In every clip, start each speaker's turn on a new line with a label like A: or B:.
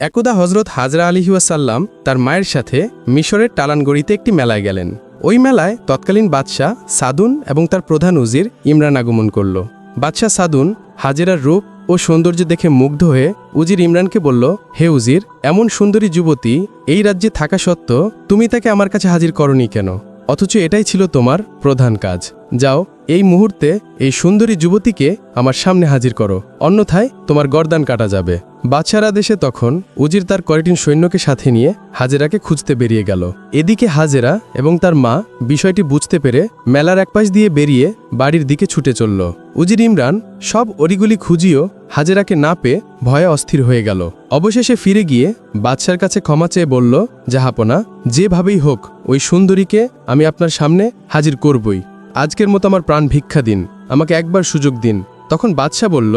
A: একদা হজরত হাজরা আলিহাসাল্লাম তার মায়ের সাথে মিশরের টালানগড়িতে একটি মেলায় গেলেন। ওই মেলায় তৎকালীন বাদশাহ সাদুন এবং তার প্রধান উজির ইমরান আগমন করল। বাদশাহ সাদুন হাজেরার রূপ ও সৌন্দর্য দেখে মুগ্ধ হয়ে উজির ইমরানকে বলল, হে উজির, এমন সুন্দরী যুবতী, এই রাজ্যে থাকা সত্ত্বেও তুমি তাকে আমার কাছে হাজির করনি কেন? অথচ এটাই ছিল তোমার প্রধান কাজ। যাও, এই মুহূর্তে এই সুন্দরী যুবতীকে আমার সামনে হাজির করো। অন্যথায় তোমার গর্দান কাটা যাবে। বাদশারা দেশে তখন উজির তার কয়েকটি সৈন্যকে সাথে নিয়ে হাজেরাকে খুঁজতে বেরিয়ে গেল। এদিকে হাজেরা এবং তার মা বিষয়টি বুঝতে পেরে মেলার একপাশ দিয়ে বেরিয়ে বাড়ির দিকে ছুটে চলল। উজির ইমরান সব অরিগুলি খুঁজিও হাজেরাকে না পেয়ে ভয়ে অস্থির হয়ে গেল। অবশেষে ফিরে গিয়ে বাদশার কাছে ক্ষমা চেয়ে বলল জাহাপনা যেভাবেই হোক, ওই সুন্দরীকে আমি আপনার সামনে হাজির করবই। আজকের মতো আমার প্রাণ ভিক্ষা দিন, আমাকে একবার সুযোগ দিন। তখন বাদশাহ বলল,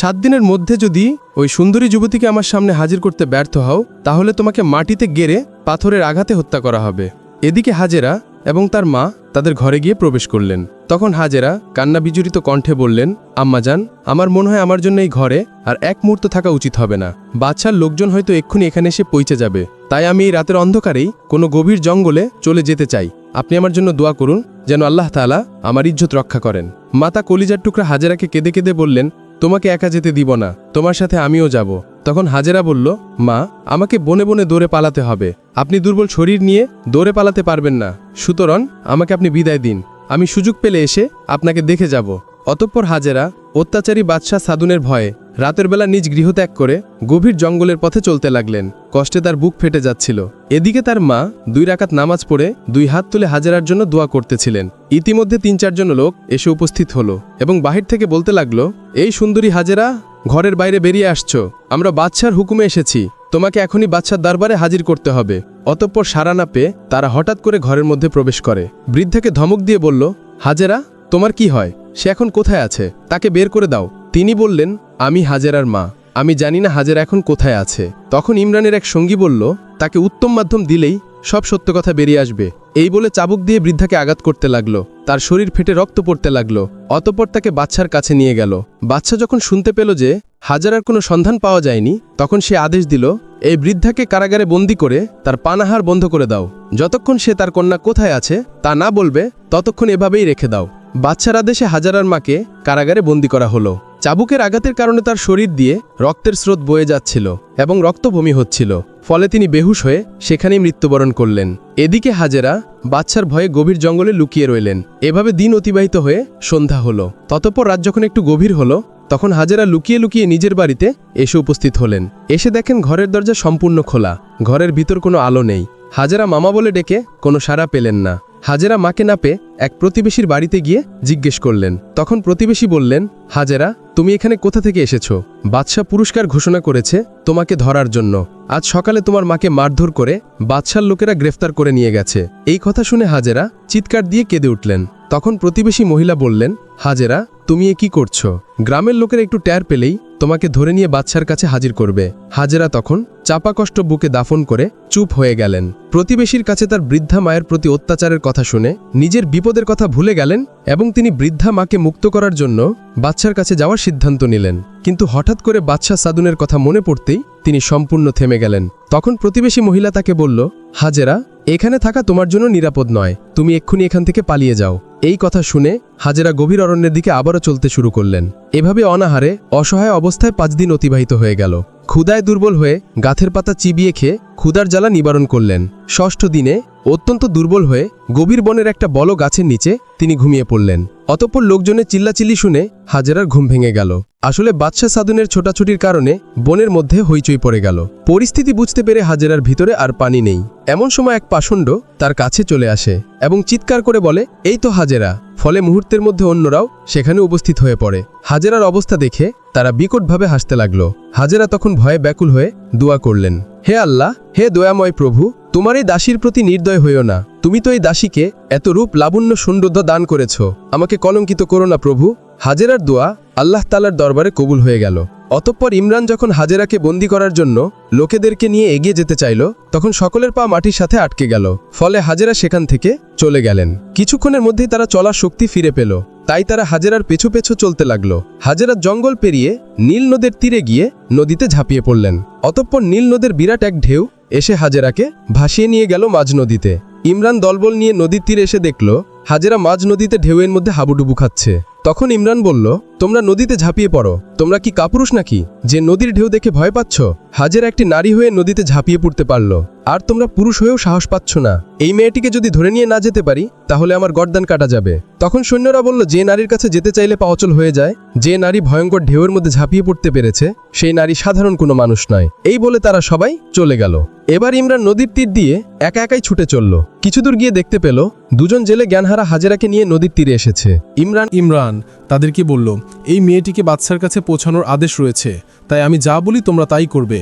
A: সাত দিনের মধ্যে যদি ওই সুন্দরী যুবতীকে আমার সামনে হাজির করতে ব্যর্থ হও, তাহলে তোমাকে মাটিতে গেড়ে পাথরের আঘাতে হত্যা করা হবে। এদিকে হাজেরা এবং তার মা তাদের ঘরে গিয়ে প্রবেশ করলেন। তখন হাজেরা কান্না বিজড়িত কণ্ঠে বললেন আম্মাজান আমার মনে হয় আমার জন্য এই ঘরে আর এক মুহূর্ত থাকা উচিত হবে না। বাদশার লোকজন হয়তো এক্ষুনি এখানে এসে পৌঁছে যাবে। তাই আমি এই রাতের অন্ধকারেই কোনো গভীর জঙ্গলে চলে যেতে চাই। আপনি আমার জন্য দোয়া করুন যেন আল্লাহ তাআলা আমার ইজ্জত রক্ষা করেন। মাতা কলিজার টুকরা হাজেরাকে কেঁদে কেঁদে বললেন, তোমাকে একা যেতে দিব না, তোমার সাথে আমিও যাব। তখন হাজেরা বলল, মা, আমাকে বনে বনে দৌড়ে পালাতে হবে। আপনি দুর্বল শরীর নিয়ে দৌড়ে পালাতে পারবেন না। সুতরাং আমাকে আপনি বিদায় দিন। আমি সুযোগ পেলে এসে আপনাকে দেখে যাব। অতঃপর হাজেরা অত্যাচারী বাদশাহ সাদুনের ভয়ে রাতের বেলা নিজ গৃহত্যাগ করে গভীর জঙ্গলের পথে চলতে লাগলেন। কষ্টে তার বুক ফেটে যাচ্ছিল। এদিকে তার মা দুই রাকাত নামাজ পড়ে দুই হাত তুলে হাজেরার জন্য দোয়া করতেছিলেন। ইতিমধ্যে তিন চারজন লোক এসে উপস্থিত হলো এবং বাহির থেকে বলতে লাগল, এই সুন্দরী হাজেরা, ঘরের বাইরে বেরিয়ে আসছো। আমরা বাদশার হুকুমে এসেছি। তোমাকে এখনই বাদশার দরবারে হাজির করতে হবে। অতঃপর সারা না পেয়ে তারা হঠাৎ করে ঘরের মধ্যে প্রবেশ করে। বৃদ্ধাকে ধমক দিয়ে বলল, হাজেরা, তোমার কি হয়? সে এখন কোথায় আছে? তাকে বের করে দাও। তিনি বললেন, আমি হাজেরার মা। আমি জানি না হাজেরা এখন কোথায় আছে। তখন ইমরানের এক সঙ্গী বলল, তাকে উত্তম মাধ্যম দিলেই সব সত্য কথা বেরিয়ে আসবে। এই বলে চাবুক দিয়ে বৃদ্ধাকে আঘাত করতে লাগল। তার শরীর ফেটে রক্ত পড়তে লাগল। অতপর তাকে বাচ্চার কাছে নিয়ে গেল। বাচ্চা যখন শুনতে পেল যে হাজারার কোনো সন্ধান পাওয়া যায়নি, তখন সে আদেশ দিল, এই বৃদ্ধাকে কারাগারে বন্দি করে তার পানাহার বন্ধ করে দাও। যতক্ষণ সে তার কন্যা কোথায় আছে, তা না বলবে, ততক্ষণ এভাবেই রেখে দাও। বাচ্চার আদেশে হাজারার মাকে কারাগারে বন্দি করা হলো। চাবুকের আঘাতের কারণে তার শরীর দিয়ে রক্তের স্রোত বয়ে যাচ্ছিল এবং রক্তভূমি হচ্ছিল। ফলে তিনি বেহুশ হয়ে সেখানেই মৃত্যুবরণ করলেন। এদিকে হাজেরা বাচ্চার ভয়ে গভীর জঙ্গলে লুকিয়ে রইলেন। এভাবে দিন অতিবাহিত হয়ে সন্ধ্যা হলো। ততপর রাত যখন একটু গভীর হলো, তখন হাজেরা লুকিয়ে লুকিয়ে নিজের বাড়িতে এসে উপস্থিত হলেন। এসে দেখেন ঘরের দরজা সম্পূর্ণ খোলা। ঘরের ভিতর কোনো আলো নেই। হাজেরা মামা বলে ডেকে কোনো সাড়া পেলেন না। হাজেরা মাকে না পেয়ে এক প্রতিবেশীর বাড়িতে গিয়ে জিজ্ঞেস করলেন। তখন প্রতিবেশী বললেন, হাজেরা, তুমি এখানে কোথা থেকে এসেছ? বাদশাহ পুরস্কার ঘোষণা করেছে তোমাকে ধরার জন্য। আজ সকালে তোমার মাকে মারধর করে বাদশার লোকেরা গ্রেফতার করে নিয়ে গেছে। এই কথা শুনে হাজেরা চিৎকার দিয়ে কেঁদে উঠলেন। তখন প্রতিবেশী মহিলা বললেন, হাজেরা, তুমি এ কি করছ? গ্রামের লোকেরা একটু ট্যার পেলেই তোমাকে ধরে নিয়ে বাদশার কাছে হাজির করবে। হাজেরা তখন চাপা কষ্ট বুকে দাফন করে চুপ হয়ে গেলেন। প্রতিবেশীর কাছে তার বৃদ্ধা মায়ের প্রতি অত্যাচারের কথা শুনে নিজের বিপদের কথা ভুলে গেলেন এবং তিনি বৃদ্ধা মাকে মুক্ত করার জন্য বাচ্চার কাছে যাওয়ার সিদ্ধান্ত নিলেন। কিন্তু হঠাৎ করে বাদশাহ সাদুনের কথা মনে পড়তেই তিনি সম্পূর্ণ থেমে গেলেন। তখন প্রতিবেশী মহিলা তাকে বলল, হাজেরা, এখানে থাকা তোমার জন্য নিরাপদ নয়। তুমি এক্ষুনি এখান থেকে পালিয়ে যাও। এই কথা শুনে হাজেরা গভীর অরণ্যের দিকে আবারও চলতে শুরু করলেন। এভাবে অনাহারে, অসহায় অবস্থায় পাঁচ দিন অতিবাহিত হয়ে গেল। ক্ষুদায় দুর্বল হয়ে গাথের পাতা চিবিয়ে খেয়ে ক্ষুদার জ্বালা নিবারণ করলেন। ষষ্ঠ দিনে অত্যন্ত দুর্বল হয়ে গভীর বনের একটা বল গাছের নিচে তিনি ঘুমিয়ে পড়লেন। অতঃপর লোকজনের চিল্লাচিল্লি শুনে হাজেরার ঘুম ভেঙে গেল। আসলে বাদশাহ সাদুনের ছোটাছুটির কারণে বনের মধ্যে হইচই পড়ে গেল। পরিস্থিতি বুঝতে পেরে হাজেরার ভিতরে আর পানি নেই। এমন সময় এক পাষণ্ড তার কাছে চলে আসে এবং চিৎকার করে বলে, এই তো হাজেরা। ফলে মুহূর্তের মধ্যে অন্যরাও সেখানে উপস্থিত হয়ে পড়ে। হাজেরার অবস্থা দেখে তারা বিকটভাবে হাসতে লাগল। হাজেরা তখন ভয়ে ব্যাকুল হয়ে দোয়া করলেন, হে আল্লাহ, হে দয়াময় প্রভু, তোমার এই দাসীর প্রতি নির্দয় হইও না। তুমি তো এই দাসীকে এত রূপ লাবণ্য সৌন্দর্য দান করেছ। আমাকে কলঙ্কিত করো না প্রভু। হাজেরার দোয়া
B: আল্লাহ তালার দরবারে কবুল হয়ে গেল। অতঃপর ইমরান যখন হাজেরাকে বন্দি করার জন্য লোকেদেরকে নিয়ে এগিয়ে যেতে চাইল, তখন সকলের পা মাটির সাথে আটকে গেল। ফলে হাজেরা সেখান থেকে চলে গেলেন। কিছুক্ষণের মধ্যেই তারা চলার শক্তি ফিরে পেল। তাই তারা হাজেরার পেছু পেছু চলতে লাগল। হাজেরার জঙ্গল পেরিয়ে নীল নদের তীরে গিয়ে নদীতে ঝাঁপিয়ে পড়লেন। অতঃপর নীল নদের বিরাট এক ঢেউ এসে হাজেরাকে ভাসিয়ে নিয়ে গেল মাঝ নদীতে। ইমরান দলবল নিয়ে নদীর তীরে এসে দেখল, হাজেরা মাঝ নদীতে ঢেউয়ের মধ্যে হাবুডুবু খাচ্ছে। তখন ইমরান বলল তোমরা নদীতে ঝাঁপিয়ে পড়ো। তোমরা কি কাপুরুষ নাকি? যে নদীর ঢেউ দেখে ভয় পাচ্ছ? হাজেরা একটি নারী হয়ে নদীতে ঝাঁপিয়ে পড়তে পারল। আর তোমরা পুরুষ হয়েও সাহস পাচ্ছ না। এই মেয়েটিকে যদি ধরে নিয়ে না যেতে পারি, তাহলে আমার গর্দান কাটা যাবে। তখন সৈন্যরা বলল, যে নারীর কাছে যেতে চাইলে পাওচল হয়ে যায়, যে নারী ভয়ঙ্কর ঢেউয়ের মধ্যে ঝাঁপিয়ে পড়তে পেরেছে, সেই নারী সাধারণ কোনো মানুষ নয়। এই বলে তারা সবাই চলে গেল। এবার ইমরান নদীর তীর দিয়ে একা একাই ছুটে চলল। কিছুদূর গিয়ে দেখতে পেল, দুজন জেলে জ্ঞানহারা হাজেরাকে নিয়ে নদীর তীরে এসেছে। ইমরান
A: ইমরান তাদেরকে বলল? এই মেয়েটিকে বাচ্চার কাছে পৌঁছানোর আদেশ রয়েছে, তাই আমি যা বলি তোমরা তাই করবে।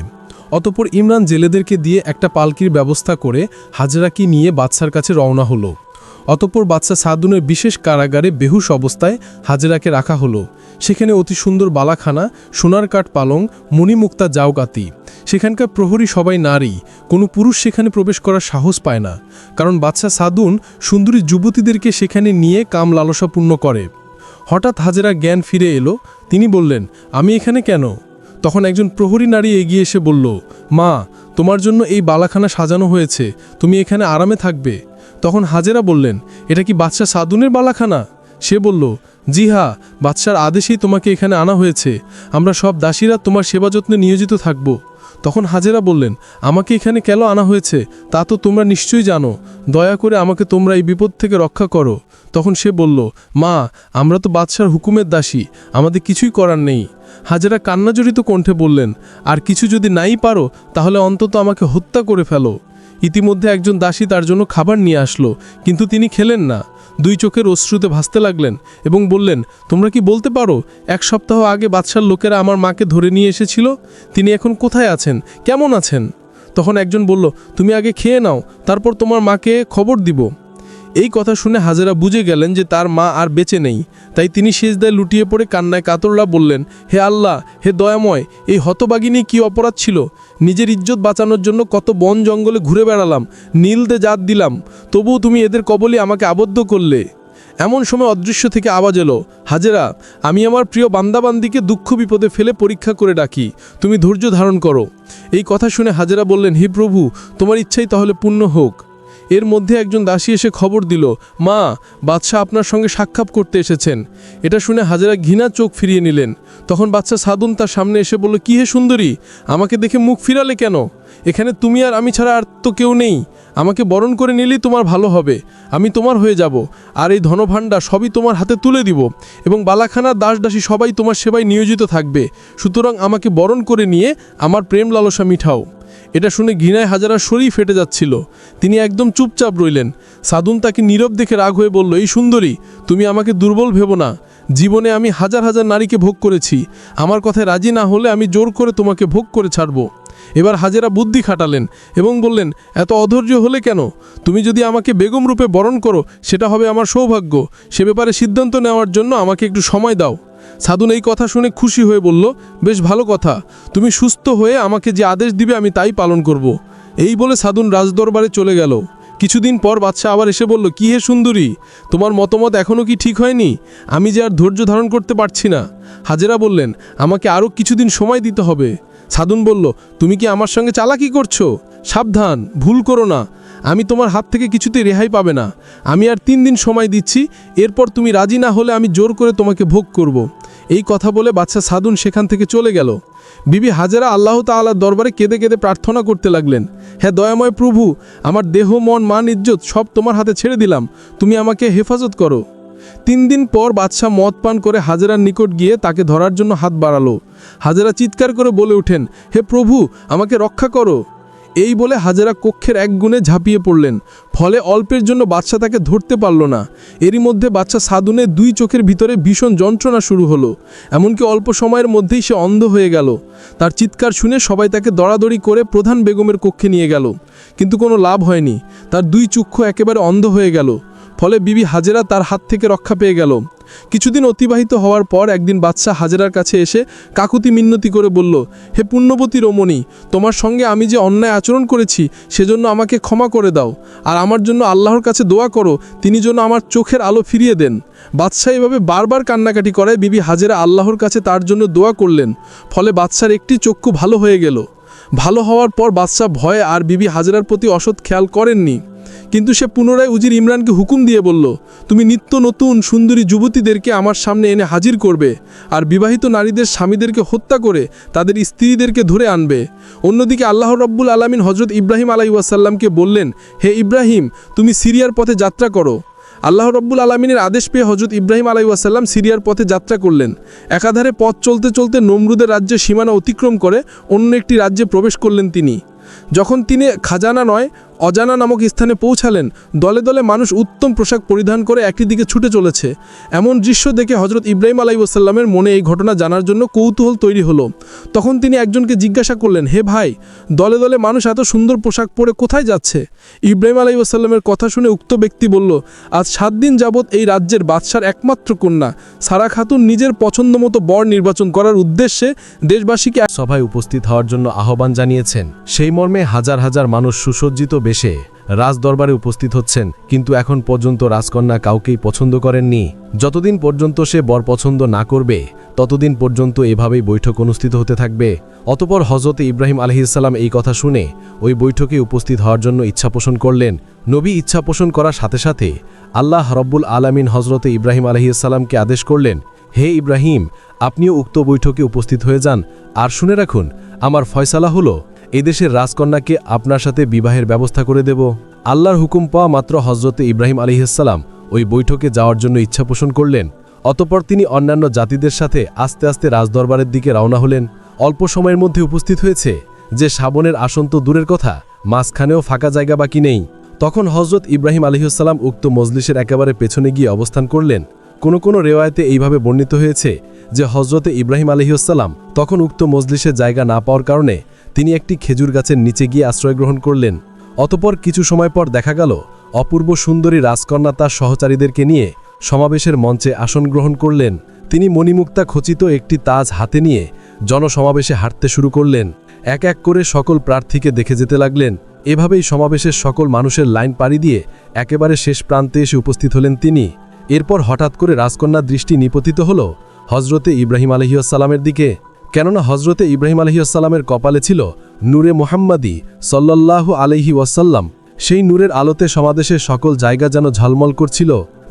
A: অতপর ইমরান জেলেদেরকে দিয়ে একটা পালকির ব্যবস্থা করে হাজরাকে নিয়ে বাচ্চার কাছে রওনা হলো। অতপর বাচ্চা সাদুনের বিশেষ কারাগারে বেহুশ অবস্থায় হাজেরাকে রাখা হলো। সেখানে অতি সুন্দর বালাখানা, সোনার কাঠ পালং, মণিমুক্তা জাওকাতি সেখানকার প্রহরী সবাই নারী, কোনো পুরুষ সেখানে প্রবেশ করার সাহস পায় না। কারণ বাচ্চা সাদুন সুন্দরী যুবতীদেরকে সেখানে নিয়ে কাম লালসাপূর্ণ করে। হঠাৎ হাজেরা জ্ঞান ফিরে এলো। তিনি বললেন, আমি এখানে কেন? তখন একজন প্রহরী নারী এগিয়ে এসে বলল, মা, তোমার জন্য এই বালাখানা সাজানো হয়েছে। তুমি এখানে আরামে থাকবে। তখন হাজেরা বললেন, এটা কি বাদশাহ সাদুনের বালাখানা? সে বলল, জি হা, বাদশার আদেশেই তোমাকে এখানে আনা হয়েছে। আমরা সব দাসীরা তোমার সেবা যত্নে নিয়োজিত থাকব। তখন হাজেরা বললেন, আমাকে এখানে কেন আনা হয়েছে? তা তো তোমরা নিশ্চয়ই জানো। দয়া করে আমাকে তোমরা এই বিপদ থেকে রক্ষা করো। তখন সে বলল, মা, আমরা তো বাদশার হুকুমের দাসী। আমাদের কিছুই করার নেই। হাজেরা কান্নাজড়িত কণ্ঠে বললেন, আর কিছু যদি নাই পারো, তাহলে অন্তত আমাকে হত্যা করে ফেলো। ইতিমধ্যে একজন দাসী তার জন্য খাবার নিয়ে আসলো, কিন্তু তিনি খেলেন না। দুই চোখের অশ্রুতে ভাসতে লাগলেন এবং বললেন, তোমরা কি বলতে পারো, এক সপ্তাহ আগে বাদশার লোকেরা আমার মাকে ধরে নিয়ে এসেছিল? তিনি এখন কোথায় আছেন? কেমন আছেন? তখন একজন বলল, তুমি আগে খেয়ে নাও, তারপর তোমার মাকে খবর দিব। এই কথা শুনে হাজেরা বুঝে গেলেন যে তার মা আর বেঁচে নেই। তাই তিনি সেজদায় লুটিয়ে পড়ে কান্নায় কাতরলা বললেন, হে আল্লাহ, হে দয়াময়, এই হতবাগিনী কি অপরাধ ছিল? নিজের ইজ্জত বাঁচানোর জন্য কত বন জঙ্গলে ঘুরে বেড়ালাম নীলদে জাত দিলাম, তবুও তুমি এদের কবলে আমাকে আবদ্ধ করলে? এমন সময় অদৃশ্য থেকে আওয়াজ এলো, হাজেরা, আমি আমার প্রিয় বান্দাবান্দিকে দুঃখ বিপদে ফেলে পরীক্ষা করে ডাকি, তুমি ধৈর্য ধারণ করো। এই কথা শুনে হাজেরা বললেন, হে প্রভু, তোমার ইচ্ছাই তাহলে পূর্ণ হোক। এর মধ্যে একজন দাসী এসে খবর দিল, মা, বাদশাহ আপনার সঙ্গে সাক্ষাৎ করতে এসেছেন। এটা শুনে হাজারা ঘৃণা চোখ ফিরিয়ে নিলেন। তখন বাচ্চা সাদুন তার সামনে এসে বলল, কি হে সুন্দরী, আমাকে দেখে মুখ ফিরালে কেন? এখানে তুমি আর আমি ছাড়া আর তো কেউ নেই। আমাকে বরণ করে নিলেই তোমার ভালো হবে। আমি তোমার হয়ে যাব। আর এই ধনভাণ্ডার সবই তোমার হাতে তুলে দিব। এবং বালাখানা দাস দাসী সবাই তোমার সেবায় নিয়োজিত থাকবে। সুতরাং আমাকে বরণ করে নিয়ে আমার প্রেম লালসা মিঠাও। এটা শুনে ঘৃণায় হাজারা শরীর ফেটে যাচ্ছিল। তিনি একদম চুপচাপ রইলেন। সাদুন তাকে নীরব দেখে রাগ হয়ে বলল, এই সুন্দরী, তুমি আমাকে দুর্বল ভেবো না। জীবনে আমি হাজার হাজার নারীকে ভোগ করেছি। আমার কথায় রাজি না হলে আমি জোর করে তোমাকে ভোগ করে ছাড়বো। এবার হাজেরা বুদ্ধি খাটালেন এবং বললেন, এত অধৈর্য হলে কেন? তুমি যদি আমাকে বেগম রূপে বরণ করো, সেটা হবে আমার সৌভাগ্য। সে ব্যাপারে সিদ্ধান্ত নেওয়ার জন্য আমাকে একটু সময় দাও। সাধুন এই কথা শুনে খুশি হয়ে বলল, বেশ ভালো কথা। তুমি সুস্থ হয়ে আমাকে যে আদেশ দিবে আমি তাই পালন করব। এই বলে সাধুন রাজদরবারে চলে গেল। কিছুদিন পর বাচ্চা আবার এসে বলল, কি হে সুন্দরী, তোমার মতামত এখনও কি ঠিক হয়নি? আমি যে আর ধৈর্য ধারণ করতে পারছি না। হাজেরা বললেন, আমাকে আরও কিছুদিন সময় দিতে হবে। সাধুন বলল, তুমি কি আমার সঙ্গে চালাকি করছ? সাবধান, ভুল করো না। আমি তোমার হাত থেকে কিছুতেই রেহাই পাবে না। আমি আর তিন দিন সময় দিচ্ছি, এরপর তুমি রাজি না হলে আমি জোর করে তোমাকে ভোগ করব। এই কথা বলে বাচ্চা সাদুন সেখান থেকে চলে গেল। বিবি হাজারা আল্লাহ তাআলার দরবারে কেঁদে কেঁদে প্রার্থনা করতে লাগলেন হ্যাঁ দয়াময় প্রভু, আমার দেহ, মন, মান, ইজ্জত সব তোমার হাতে ছেড়ে দিলাম। তুমি আমাকে হেফাজত করো। তিন দিন পর বাদশাহ মদ পান করে হাজারার নিকট গিয়ে তাকে ধরার জন্য হাত বাড়ালো। হাজারা চিৎকার করে বলে ওঠেন, হে প্রভু, আমাকে রক্ষা করো। এই বলে হাজারা কক্ষের এক গুণে ঝাঁপিয়ে পড়লেন, ফলে অল্পের জন্য বাচ্চা তাকে ধরতে পারল না। এরই মধ্যে বাচ্চা সাধুনে দুই চোখের ভিতরে ভীষণ যন্ত্রণা শুরু হলো, এমনকি অল্প সময়ের মধ্যেই সে অন্ধ হয়ে গেল। তার চিৎকার শুনে সবাই তাকে দড়াদড়ি করে প্রধান বেগমের কক্ষে নিয়ে গেল, কিন্তু কোনো লাভ হয়নি। তার দুই চক্ষু একেবারে অন্ধ হয়ে গেল।
C: ফলে বিবি হাজেরা তার হাত থেকে রক্ষা পেয়ে গেল। কিছুদিন অতিবাহিত হওয়ার পর একদিন বাদশাহ হাজেরার কাছে এসে কাকুতি মিন্নতি করে বলল, হে পুণ্যবতী রমণী, তোমার সঙ্গে আমি যে অন্যায় আচরণ করেছি, সেজন্য আমাকে ক্ষমা করে দাও। আর আমার জন্য আল্লাহর কাছে দোয়া করো, তিনি যেন আমার চোখের আলো ফিরিয়ে দেন। বাদশাহ এভাবে বারবার কান্নাকাটি করায় বিবি হাজেরা আল্লাহর কাছে তার জন্য দোয়া করলেন। ফলে বাদশার একটি চক্ষু ভালো হয়ে গেল। ভালো হওয়ার পর বাদশাহ ভয়ে আর বিবি হাজেরার প্রতি অসৎ খেয়াল করেননি। কিন্তু সে পুনরায় উজির ইমরানকে হুকুম দিয়ে বলল, তুমি নিত্য নতুন সুন্দরী যুবতীদেরকে আমার সামনে এনে হাজির করবে আর বিবাহিত নারীদের স্বামীদেরকে হত্যা করে তাদের স্ত্রীদেরকে ধরে আনবে। অন্যদিকে আল্লাহ রব্বুল আলমিন হজরত ইব্রাহিম আলাইসাল্লামকে বললেন, হে ইব্রাহিম, তুমি সিরিয়ার পথে যাত্রা করো। আল্লাহ রব্বুল আলমিনের আদেশ পেয়ে হজরত ইব্রাহিম আলাইসাল্লাম সিরিয়ার পথে যাত্রা করলেন। একাধারে পথ চলতে চলতে নমরুদের রাজ্যে সীমানা অতিক্রম করে অন্য একটি রাজ্যে প্রবেশ করলেন তিনি। যখন তিনি খাজানা নয় অজানা নামক স্থানে পৌঁছালেন। দলে দলে মানুষ উত্তম পোশাক পরিধান করে একটি দিকে ছুটে চলেছে। এমন দৃশ্য দেখে হজরত ইব্রাহিম আলাইসাল্লামের মনে এই ঘটনা জানার জন্য কৌতূহল তৈরি হলো। তখন তিনি একজনকে জিজ্ঞাসা করলেন, হে ভাই, দলে দলে মানুষ এত সুন্দর পোশাক পরে কোথায় যাচ্ছে? ইব্রাহিম আলাইসাল্লামের কথা শুনে উক্ত ব্যক্তি বলল, আজ সাত দিন যাবৎ এই রাজ্যের বাদশার একমাত্র কন্যা। সারা খাতুন নিজের পছন্দ মতো বর নির্বাচন করার উদ্দেশ্যে দেশবাসীকে
A: সভায় উপস্থিত হওয়ার জন্য আহ্বান জানিয়েছেন। সেই মর্মে হাজার হাজার মানুষ সুসজ্জিত বেশে রাজদরবারে উপস্থিত হচ্ছেন, কিন্তু এখন পর্যন্ত রাজকন্যা কাউকেই পছন্দ করেননি। যতদিন পর্যন্ত সে বর পছন্দ না করবে, ততদিন পর্যন্ত এভাবেই বৈঠক অনুষ্ঠিত হতে থাকবে। অতপর হজরতে ইব্রাহিম আলহিসাল্লাম এই কথা শুনে ওই বৈঠকে উপস্থিত হওয়ার জন্য ইচ্ছা পোষণ করলেন। নবী ইচ্ছা পোষণ করার সাথে সাথে আল্লাহ রব্বুল আলামিন হজরতে ইব্রাহিম আলহিসাল্লামকে আদেশ করলেন, হে ইব্রাহিম, আপনিও উক্ত বৈঠকে উপস্থিত হয়ে যান। আর শুনে রাখুন, আমার ফয়সালা হলো এদেশের রাজকন্যাকে আপনার সাথে বিবাহের ব্যবস্থা করে দেব। আল্লাহর হুকুম পাওয়া মাত্র হজরতে ইব্রাহিম আলিহাসাল্লাম ওই বৈঠকে যাওয়ার জন্য ইচ্ছা পোষণ করলেন। অতপর তিনি অন্যান্য জাতিদের সাথে আস্তে আস্তে রাজদরবারের দিকে রওনা হলেন। অল্প সময়ের মধ্যে উপস্থিত হয়েছে যে শ্রাবণের আসন তো দূরের কথা, মাঝখানেও ফাঁকা জায়গা বাকি নেই। তখন হজরত ইব্রাহিম আলিহাসাল্লাম উক্ত মজলিসের একেবারে পেছনে গিয়ে অবস্থান করলেন। কোনো কোনো রেওয়ায়তে এইভাবে বর্ণিত হয়েছে যে হজরতে ইব্রাহিম আলহিউসাল্লাম তখন উক্ত মজলিসে জায়গা না পাওয়ার কারণে তিনি একটি খেজুর গাছের নিচে গিয়ে আশ্রয় গ্রহণ করলেন। অতপর কিছু সময় পর দেখা গেল, অপূর্ব সুন্দরী রাজকন্যা তার সহচারীদেরকে নিয়ে সমাবেশের মঞ্চে আসন গ্রহণ করলেন। তিনি মণিমুক্তা খচিত একটি তাজ হাতে নিয়ে জনসমাবেশে হাঁটতে শুরু করলেন। এক এক করে সকল প্রার্থীকে দেখে যেতে লাগলেন। এভাবেই সমাবেশের সকল মানুষের লাইন পাড়ি দিয়ে একেবারে শেষ প্রান্তে এসে উপস্থিত হলেন তিনি। এরপর হঠাৎ করে রাজকন্যার দৃষ্টি নিপতিত হল। হজরতে ইব্রাহিম আলহিউসালামের দিকে কেননা হজরতে ইব্রাহিম আলহিউসালামের কপালে ছিল নূরে মোহাম্মদী সল্লাল্লাহু আলহি ওয়াসাল্লাম। সেই নূরের আলোতে সমাবেশের সকল জায়গা যেন ঝলমল করছিল,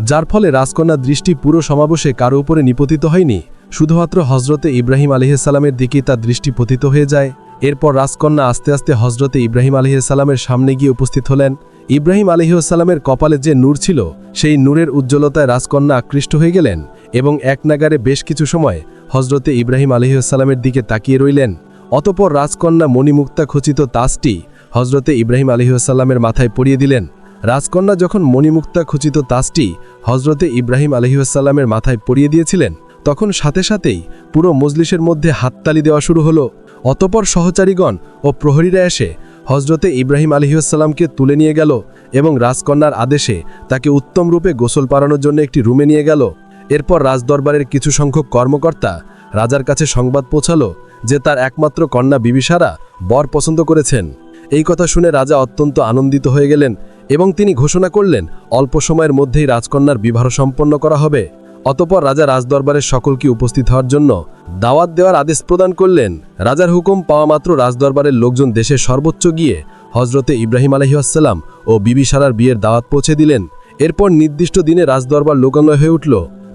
A: যার ফলে রাজকন্যার দৃষ্টি পুরো সমাবেশে কারও উপরে নিপতিত হয়নি। শুধুমাত্র হজরতে ইব্রাহিম আলহিসাল্লামের দিকেই তার দৃষ্টি পতিত হয়ে যায়। এরপর রাজকন্যা আস্তে আস্তে হজরতে ইব্রাহিম আলহিসাল্লামের সামনে গিয়ে উপস্থিত হলেন। ইব্রাহিম আলহিউসাল্লামের কপালে যে নূর ছিল, সেই নূরের উজ্জ্বলতায় রাজকন্যা আকৃষ্ট হয়ে গেলেন। এবং এক নাগারে বেশ কিছু সময় হজরতে ইব্রাহিম আলহিউসাল্লামের দিকে তাকিয়ে রইলেন। অতপর রাজকন্যা মণিমুক্তা খচিত তাজটি হজরতে ইব্রাহিম আলহিউসাল্লামের মাথায় পরিয়ে দিলেন। রাজকন্যা যখন মণিমুক্তা খচিত তাজটি হজরতে ইব্রাহিম আলহিউসাল্লামের মাথায় পরিয়ে দিয়েছিলেন, তখন সাথে সাথেই পুরো মজলিসের মধ্যে হাততালি দেওয়া শুরু হলো। অতপর সহচারীগণ ও প্রহরীরা এসে হজরতে ইব্রাহিম আলহিউসাল্লামকে তুলে নিয়ে গেল এবং রাজকন্যার আদেশে তাকে উত্তম রূপে গোসল পাড়ানোর জন্য একটি রুমে নিয়ে গেল। এরপর রাজদরবারের কিছু সংখ্যক কর্মকর্তা রাজার কাছে সংবাদ পৌঁছালো যে তার একমাত্র কন্যা বিবিসারা বর পছন্দ করেছেন। এই কথা শুনে রাজা অত্যন্ত আনন্দিত হয়ে গেলেন এবং তিনি ঘোষণা করলেন, অল্প সময়ের মধ্যেই রাজকন্যার বিবাহ সম্পন্ন করা হবে। অতপর রাজা রাজদরবারের সকলকে উপস্থিত হওয়ার জন্য দাওয়াত দেওয়ার আদেশ প্রদান করলেন। রাজার হুকুম পাওয়া মাত্র রাজদরবারের লোকজন দেশের সর্বোচ্চ গিয়ে হজরতে ইব্রাহিম আলহিউসাল্লাম ও বিবি সারার বিয়ের দাওয়াত পৌঁছে দিলেন। এরপর নির্দিষ্ট দিনে রাজদরবার লোকালয় হয়ে উঠল।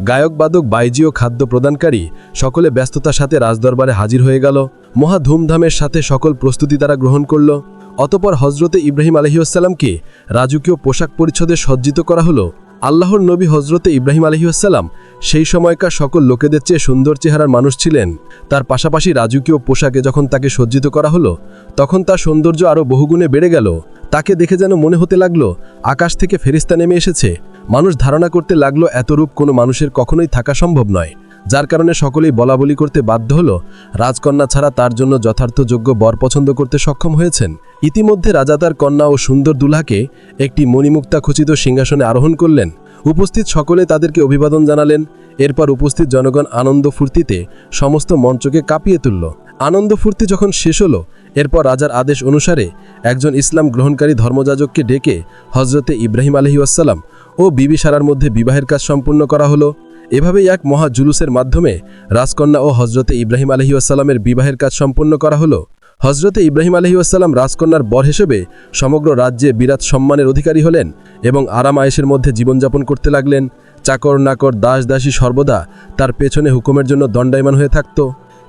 A: গায়ক বাদক বাইজি ও খাদ্য প্রদানকারী সকলে ব্যস্ততার সাথে রাজদরবারে হাজির হয়ে গেল। মহা ধুমধামের সাথে সকল প্রস্তুতি তারা গ্রহণ করল। অতপর হজরতে ইব্রাহিম আলহিউসাল্লামকে রাজকীয় পোশাক পরিচ্ছদে সজ্জিত করা হলো। আল্লাহর নবী হজরতে ইব্রাহিম আলহিউসাল্লাম সেই সময়কার সকল লোকেদের চেয়ে সুন্দর চেহারার মানুষ ছিলেন। তার পাশাপাশি রাজকীয় পোশাকে যখন তাকে সজ্জিত করা হলো, তখন তার সৌন্দর্য আরও বহুগুণে বেড়ে গেল। তাকে দেখে যেন মনে হতে লাগল, আকাশ থেকে ফেরিস্তা নেমে এসেছে। মানুষ ধারণা করতে লাগল, এত রূপ কোনো মানুষের কখনোই থাকা সম্ভব নয়। যার কারণে সকলেই বলা বলি করতে বাধ্য হল, রাজকন্যা ছাড়া তার জন্য যথার্থ যোগ্য বর পছন্দ করতে সক্ষম হয়েছেন। ইতিমধ্যে রাজা তার কন্যা ও সুন্দর দুলহাকে একটি মণিমুক্তা খচিত সিংহাসনে আরোহণ করলেন। উপস্থিত সকলে তাদেরকে অভিবাদন জানালেন। এরপর উপস্থিত জনগণ আনন্দ ফুর্তিতে সমস্ত মঞ্চকে কাঁপিয়ে তুলল। আনন্দ ফুর্তি যখন শেষ হলো, এরপর রাজার আদেশ অনুসারে একজন ইসলাম গ্রহণকারী ধর্মযাজককে ডেকে হজরতে ইব্রাহিম আলহি আসসালাম ও বিবি সারার মধ্যে বিবাহের কাজ সম্পূর্ণ করা হলো। এভাবেই এক মহা জুলুসের মাধ্যমে রাজকন্যা ও হজরতে ইব্রাহিম আলহি আসসালামের বিবাহের কাজ সম্পূর্ণ করা হলো। হজরতে ইব্রাহিম আলহি আসসালাম রাজকন্যার বর হিসেবে সমগ্র রাজ্যে বিরাট সম্মানের অধিকারী হলেন এবং আরাম আয়েসের মধ্যে জীবনযাপন করতে লাগলেন। চাকর নাকর দাস দাসী সর্বদা তার পেছনে হুকুমের জন্য দণ্ডায়মান হয়ে থাকত।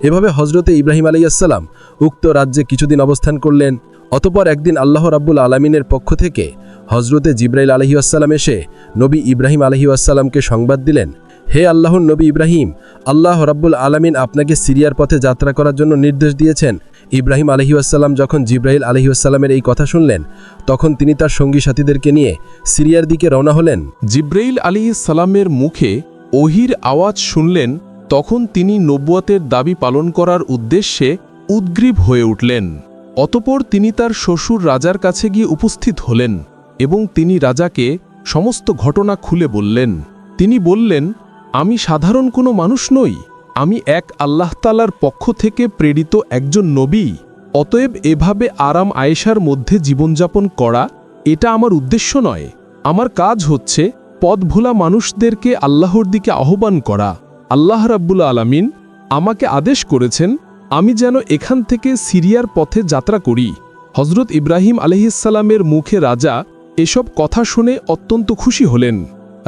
A: এভাবে হজরতে ইব্রাহিম আলাইসাল্লাম উক্ত রাজ্যে কিছুদিন অবস্থান করলেন, অতপর একদিন আল্লাহ রাব্বুল আলমিনের পক্ষ থেকে হজরতে জিব্রাইল আলহিউসাল্লাম এসে নবী ইব্রাহিম আলহিউসাল্লামকে সংবাদ দিলেন, হে আল্লাহর নবী ইব্রাহিম, আল্লাহ রাব্বুল আলমিন আপনাকে সিরিয়ার পথে যাত্রা করার জন্য নির্দেশ দিয়েছেন। ইব্রাহিম আলহিউসাল্লাম যখন জিব্রাহিল আলহিউসাল্লামের এই কথা শুনলেন, তখন তিনি তার সঙ্গী সাথীদেরকে নিয়ে সিরিয়ার দিকে রওনা হলেন।
D: জিব্রাইল আলী সালামের মুখে ওহির আওয়াজ শুনলেন তখন তিনি নব্বতের দাবি পালন করার উদ্দেশ্যে উদ্গ্রীব হয়ে উঠলেন। অতপর তিনি তার শ্বশুর রাজার কাছে গিয়ে উপস্থিত হলেন এবং তিনি রাজাকে সমস্ত ঘটনা খুলে বললেন। তিনি বললেন, আমি সাধারণ কোনো মানুষ নই। আমি এক আল্লাহতালার পক্ষ থেকে প্রেরিত একজন নবী। অতএব এভাবে আরাম আয়েশার মধ্যে জীবনযাপন করা, এটা আমার উদ্দেশ্য নয়। আমার কাজ হচ্ছে পদভোলা মানুষদেরকে আল্লাহর দিকে আহ্বান করা। আল্লাহ রাব্বুল আলামিন আমাকে আদেশ করেছেন, আমি যেন এখান থেকে সিরিয়ার পথে যাত্রা করি। হজরত ইব্রাহিম আলহিসাল্লামের মুখে রাজা এসব কথা শুনে অত্যন্ত খুশি হলেন।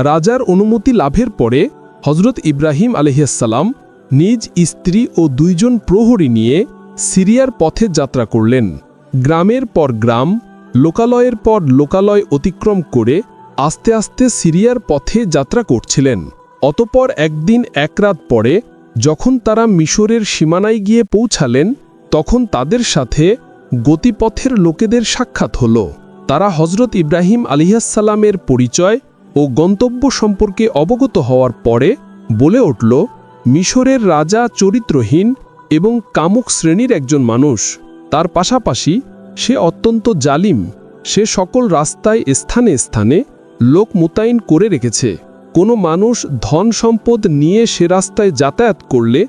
D: রাজার অনুমতি লাভের পরে হজরত ইব্রাহিম আলহিসাল্লাম নিজ স্ত্রী ও দুইজন প্রহরী নিয়ে সিরিয়ার পথে যাত্রা করলেন। গ্রামের পর গ্রাম, লোকালয়ের পর লোকালয় অতিক্রম করে আস্তে আস্তে সিরিয়ার পথে যাত্রা করছিলেন। অতপর একদিন এক রাত পরে, যখন তারা মিশরের সীমানায় গিয়ে পৌঁছালেন, তখন তাদের সাথে গতিপথের লোকেদের সাক্ষাৎ হল। তারা হজরত ইব্রাহিম আলিহাসাল্লামের পরিচয় ও গন্তব্য সম্পর্কে অবগত হওয়ার পরে বলে উঠল, মিশরের রাজা চরিত্রহীন এবং কামুক শ্রেণির একজন মানুষ। তার পাশাপাশি সে অত্যন্ত জালিম। সে সকল রাস্তায় স্থানে স্থানে লোক মোতায়েন করে রেখেছে। কোনো মানুষ ধন সম্পদ নিয়ে সে রাস্তায় যাতায়াত করলে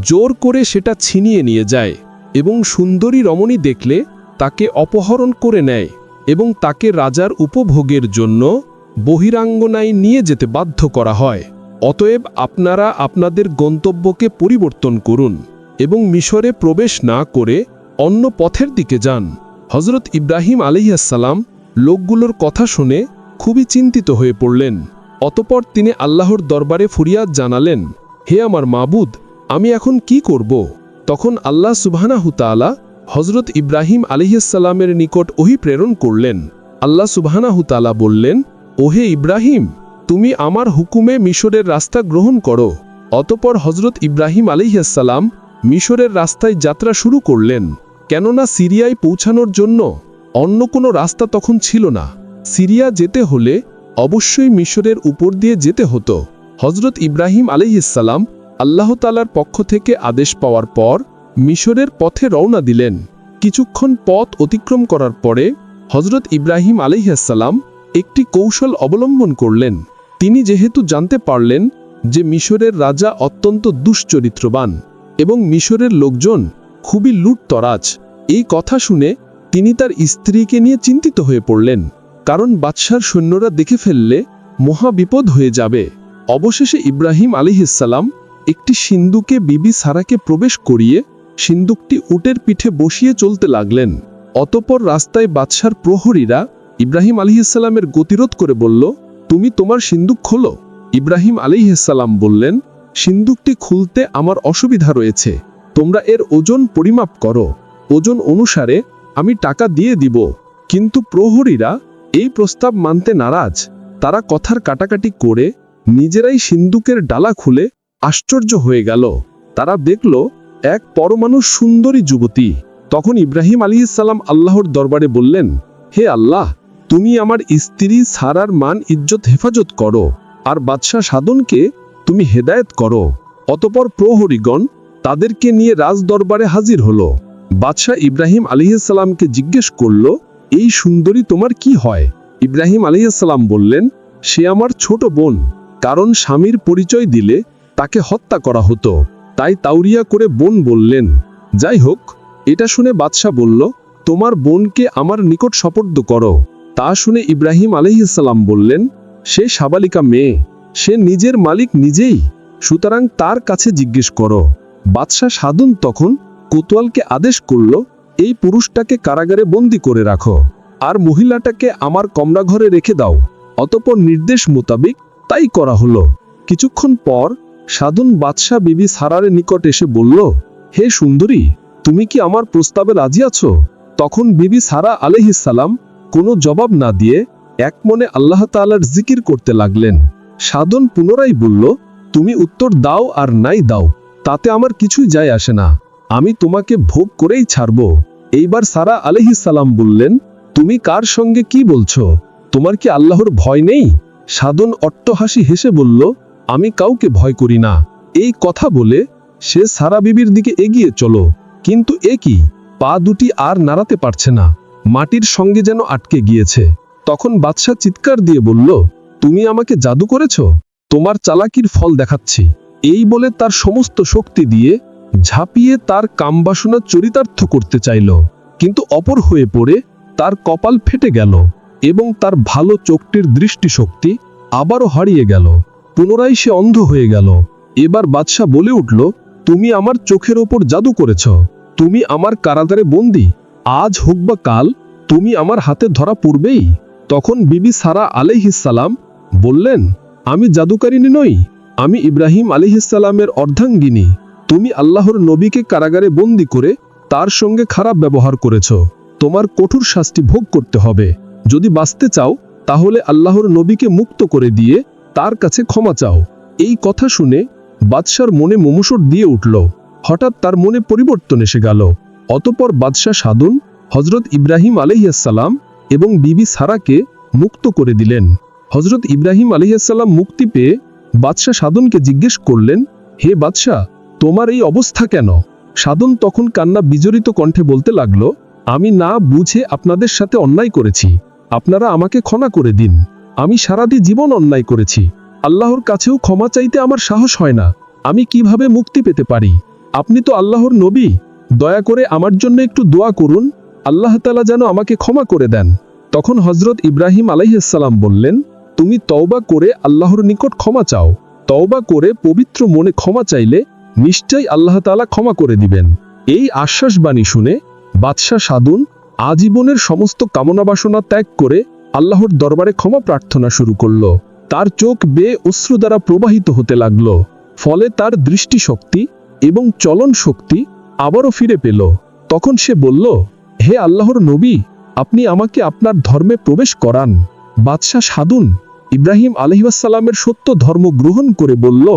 D: জোর করে সেটা ছিনিয়ে নিয়ে যায় এবং সুন্দরী রমণী দেখলে তাকে অপহরণ করে নেয় এবং তাকে রাজার উপভোগের জন্য বহিরাঙ্গনায় নিয়ে যেতে বাধ্য করা হয়। অতএব আপনারা আপনাদের গন্তব্যকে পরিবর্তন করুন এবং মিশরে প্রবেশ না করে অন্য পথের দিকে যান। হজরত ইব্রাহিম আলহিয়াসাল্লাম লোকগুলোর কথা শুনে খুবই চিন্তিত হয়ে পড়লেন। অতপর তিনি আল্লাহর দরবারে ফুরিয়াদ জানালেন, হে আমার মাবুদ, আমি এখন কি করব? তখন আল্লাহ সুবহানাহুতালা হজরত ইব্রাহিম আলিহাসাল্লামের নিকট ওহি প্রেরণ করলেন। আল্লাহ সুবহানাহুতালা বললেন, ওহে ইব্রাহিম, তুমি আমার হুকুমে মিশরের রাস্তা গ্রহণ করো। অতপর হজরত ইব্রাহিম আলিহাসাল্লাম মিশরের রাস্তায় যাত্রা শুরু করলেন। কেননা সিরিয়ায় পৌঁছানোর জন্য অন্য কোনো রাস্তা তখন ছিল না। সিরিয়া যেতে হলে অবশ্যই মিশরের উপর দিয়ে যেতে হতো। হজরত ইব্রাহিম আলিহিসাল্লাম আল্লাহ তালার পক্ষ থেকে আদেশ পাওয়ার পর মিশরের পথে রওনা দিলেন। কিছুক্ষণ পথ অতিক্রম করার পরে হজরত ইব্রাহিম আলিহাসাল্লাম একটি কৌশল অবলম্বন করলেন। তিনি যেহেতু জানতে পারলেন যে মিশরের রাজা অত্যন্ত দুশ্চরিত্রবান এবং মিশরের লোকজন খুবই লুটতরাজ, এই কথা শুনে তিনি তার স্ত্রীকে নিয়ে চিন্তিত হয়ে পড়লেন। কারণ বাদশার সৈন্যরা দেখে ফেললে মহা বিপদ হয়ে যাবে। অবশেষে ইব্রাহিম আলিহিসাল্লাম একটি সিন্দুকে বিবি সারাকে প্রবেশ করিয়ে সিন্দুকটি উটের পিঠে বসিয়ে চলতে লাগলেন। অতপর রাস্তায় বাদশার প্রহরীরা ইব্রাহিম আলিহিসাল্লামের গতিরোধ করে বলল, তুমি তোমার সিন্দুক খোলো। ইব্রাহিম আলিহিসাল্লাম বললেন সিন্দুকটি খুলতে আমার অসুবিধা রয়েছে। তোমরা এর ওজন পরিমাপ করো। ওজন অনুসারে আমি টাকা দিয়ে দিব। কিন্তু প্রহরীরা এই প্রস্তাব মানতে নারাজ। তারা কথার কাটাকাটি করে নিজেরাই সিন্দুকের ডালা খুলে আশ্চর্য হয়ে গেল। তারা দেখল এক পরমাণু সুন্দরী যুবতী। তখন ইব্রাহিম আলী ইসাল্লাম আল্লাহর দরবারে বললেন, হে আল্লাহ, তুমি আমার স্ত্রী সারার মান, ইজ্জত, হেফাজত করো আর বাদশাহ সাধনকে তুমি হেদায়েত করো। অতপর প্রহরীগণ তাদেরকে নিয়ে রাজ দরবারে হাজির হলো। বাদশাহ ইব্রাহিম আলিহাসাল্লামকে জিজ্ঞেস করল এই সুন্দরী তোমার কি হয়? ইব্রাহিম আলিহাসাল্লাম বললেন, সে আমার ছোট বোন, কারণ স্বামীর পরিচয় দিলে তাকে হত্যা করা হতো। তাই তাউরিয়া করে বোন বললেন, যাই হোক, এটা শুনে বাদশাহ বলল, তোমার বোনকে আমার নিকট সপর্দ করো। তা শুনে ইব্রাহিম আলহিসাল্লাম বললেন, সে সাবালিকা মেয়ে, সে নিজের মালিক নিজেই, সুতরাং তার কাছে জিজ্ঞেস করো। বাদশাহ সাধুন তখন কোতোয়ালকে আদেশ করল এই পুরুষটাকে কারাগারে বন্দি করে রাখো। আর মহিলাটাকে আমার কমরা ঘরে রেখে দাও। অতপর নির্দেশ মোতাবেক তাই করা হলো। কিছুক্ষণ পর সাধুন বাদশাহ বিবি সারারের নিকট এসে বলল, হে সুন্দরী, তুমি কি আমার প্রস্তাবে রাজি আছো? তখন বিবি সারা আলহিসাল্লাম কোনো জবাব না দিয়ে এক মনে আল্লাহ তাআলার জিকির করতে লাগলেন। সাধন পুনরায় বলল, তুমি উত্তর দাও আর নাই দাও, তাতে আমার কিছুই যায় আসে না। আমি তোমাকে ভোগ করেই ছাড়ব। এইবার সারা আলহিসাল্লাম বললেন, তুমি কার সঙ্গে কি বলছো? তোমার কি আল্লাহর ভয় নেই? সাধন অট্টহাসি হেসে বলল, আমি কাউকে ভয় করি না। এই কথা বলে সে সারা বিবির দিকে এগিয়ে চলো। কিন্তু এ কি? পা দুটি আর নাড়াতে পারছে না। মাটির সঙ্গে যেন আটকে গিয়েছে। তখন বাদশাহ চিৎকার দিয়ে বলল, তুমি আমাকে জাদু করেছ? তোমার চালাকির ফল দেখাচ্ছি। এই বলে তার সমস্ত শক্তি দিয়ে ঝাঁপিয়ে তার কামবাসনা চরিতার্থ করতে চাইল, কিন্তু অপর হয়ে পড়ে তার কপাল ফেটে গেল এবং তার ভালো চোখটির দৃষ্টিশক্তি আবারও হারিয়ে গেল। পুনরায় সে অন্ধ হয়ে গেল। এবার বাদশাহ বলে উঠল, তুমি আমার চোখের ওপর জাদু করেছ। তুমি আমার কারাগারে বন্দি। আজ হোক বা কাল, তুমি আমার হাতে ধরা পড়বেই। তখন বিবি সারা আলাইহিসাল্লাম বললেন, আমি জাদুকারিনী নই। আমি ইব্রাহিম আলিহিসাল্লামের অর্ধাঙ্গিনী। তুমি আল্লাহর নবীকে কারাগারে বন্দি করে তার সঙ্গে খারাপ ব্যবহার করেছ। তোমার কঠোর শাস্তি ভোগ করতে হবে। যদি বাঁচতে চাও, তাহলে আল্লাহর নবীকে মুক্ত করে দিয়ে তার কাছে ক্ষমা চাও। এই কথা শুনে বাদশার মনে মমুসর দিয়ে উঠল। হঠাৎ তার মনে পরিবর্তন এসে গেল। অতপর বাদশাহ সাদুন হজরত ইব্রাহিম আলহিয়াসাল্লাম এবং বিবি সারাকে মুক্ত করে দিলেন। হজরত ইব্রাহিম আলহিয়াসাল্লাম মুক্তি পেয়ে বাদশাহ সাধনকে জিজ্ঞেস করলেন, হে বাদশাহ তোমার এই অবস্থা কেন? সাধন তখন কান্না বিজড়িত কণ্ঠে বলতে লাগল, আমি না বুঝে আপনাদের সাথে অন্যায় করেছি। আপনারা আমাকে ক্ষমা করে দিন। আমি সারাদি জীবন অন্যায় করেছি। আল্লাহর কাছেও ক্ষমা চাইতে আমার সাহস হয় না। আমি কীভাবে মুক্তি পেতে পারি? আপনি তো আল্লাহর নবী। দয়া করে আমার জন্য একটু দোয়া করুন। আল্লাহ তালা যেন আমাকে ক্ষমা করে দেন। তখন হজরত ইব্রাহিম আলাইসাল্লাম বললেন, তুমি তওবা করে আল্লাহর নিকট ক্ষমা চাও। তওবা করে পবিত্র মনে ক্ষমা চাইলে নিশ্চয়ই আল্লাহ তালা ক্ষমা করে দিবেন। এই আশ্বাসবাণী শুনে বাদশাহ সাদুন আজীবনের সমস্ত কামনা বাসনা ত্যাগ করে আল্লাহর দরবারে ক্ষমা প্রার্থনা শুরু করল। তার চোখ বেয়ে অশ্রু দ্বারা প্রবাহিত হতে লাগল। ফলে তার দৃষ্টিশক্তি এবং চলন শক্তি আবারও ফিরে পেল। তখন সে বলল, হে আল্লাহর নবী, আপনি আমাকে আপনার ধর্মে প্রবেশ করান। বাদশাহ সাদুন ইব্রাহিম আলহিবাসাল্লামের সত্য ধর্ম গ্রহণ করে বলল,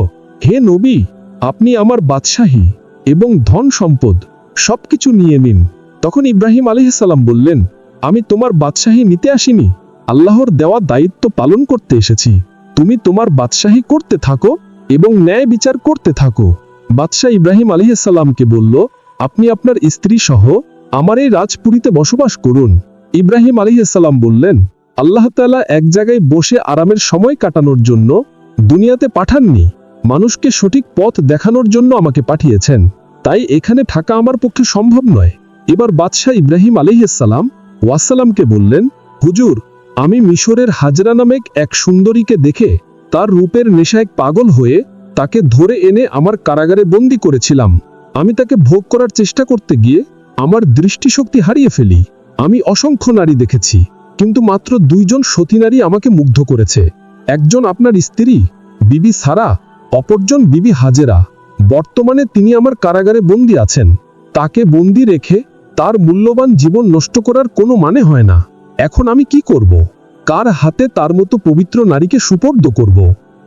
D: হে নবী আপনি আমার বাদশাহী এবং ধন সম্পদ সবকিছু নিয়ে নিন। তখন ইব্রাহিম আলহিসাল্লাম বললেন, আমি তোমার বাদশাহী নিতে আসিনি। আল্লাহর দেওয়া দায়িত্ব পালন করতে এসেছি। তুমি তোমার বাদশাহী করতে থাকো এবং ন্যায় বিচার করতে থাকো। বাদশাহ ইব্রাহিম আলহিসাল্লামকে বলল, আপনি আপনার স্ত্রী সহ আমার এই রাজপুরীতে বসবাস করুন। ইব্রাহিম আলহিসাল্লাম বললেন, আল্লাহ তাআলা এক জায়গায় বসে আরামের সময় কাটানোর জন্য দুনিয়াতে পাঠাননি। মানুষকে সঠিক পথ দেখানোর জন্য আমাকে পাঠিয়েছেন। তাই এখানে থাকা আমার পক্ষে সম্ভব নয়। এবার বাদশাহ ইব্রাহিম আলিহাসাল্লাম ওয়াসালামকে বললেন, হুজুর, আমি মিশরের হাজরা নামেক এক সুন্দরীকে দেখে তার রূপের নেশায় পাগল হয়ে তাকে ধরে এনে আমার কারাগারে বন্দি করেছিলাম। আমি তাকে ভোগ করার চেষ্টা করতে গিয়ে আমার দৃষ্টিশক্তি হারিয়ে ফেলি। আমি অসংখ্য নারী দেখেছি, কিন্তু মাত্র দুইজন সতী নারী আমাকে মুগ্ধ করেছে। একজন আপনার স্ত্রী, বিবি সারা অপরজন বিবি হাজেরা, বর্তমানে তিনি আমার কারাগারে বন্দি আছেন। তাকে বন্দি রেখে তার মূল্যবান জীবন নষ্ট করার কোনো মানে হয় না। এখন আমি কি করব? কার হাতে তার মতো পবিত্র নারীকে সুপর্দ করব?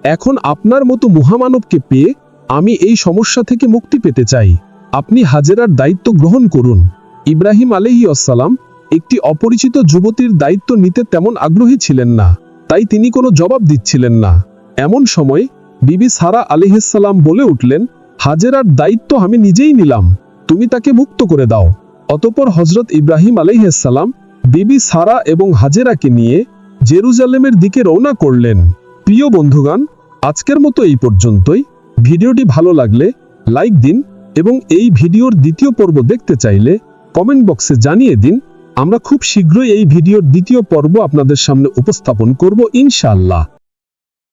D: এখন আপনার মতো মহামানবকে পেয়ে আমি এই সমস্যা থেকে মুক্তি পেতে চাই। আপনি হাজেরার দায়িত্ব গ্রহণ করুন। ইব্রাহিম আলহি আসসালাম একটি অপরিচিত যুবতীর দায়িত্ব নিতে তেমন আগ্রহী ছিলেন না, তাই তিনি কোনো জবাব দিচ্ছিলেন না। এমন সময় বিবি সারা আলিহাসাল্লাম বলে উঠলেন, হাজেরার দায়িত্ব আমি নিজেই নিলাম, তুমি তাকে মুক্ত করে দাও। অতপর হজরত ইব্রাহিম আলাইহাসাল্লাম বিবি সারা এবং হাজেরাকে নিয়ে জেরুজালেমের দিকে রওনা করলেন। প্রিয় বন্ধুগান আজকের মতো এই পর্যন্তই। ভিডিওটি ভালো লাগলে লাইক দিন এবং এই ভিডিওর দ্বিতীয় পর্ব দেখতে চাইলে কমেন্ট বক্সে জানিয়ে দিন। আমরা খুব শীঘ্রই এই ভিডিওর দ্বিতীয় পর্ব আপনাদের সামনে উপস্থাপন করব ইনশাআল্লাহ।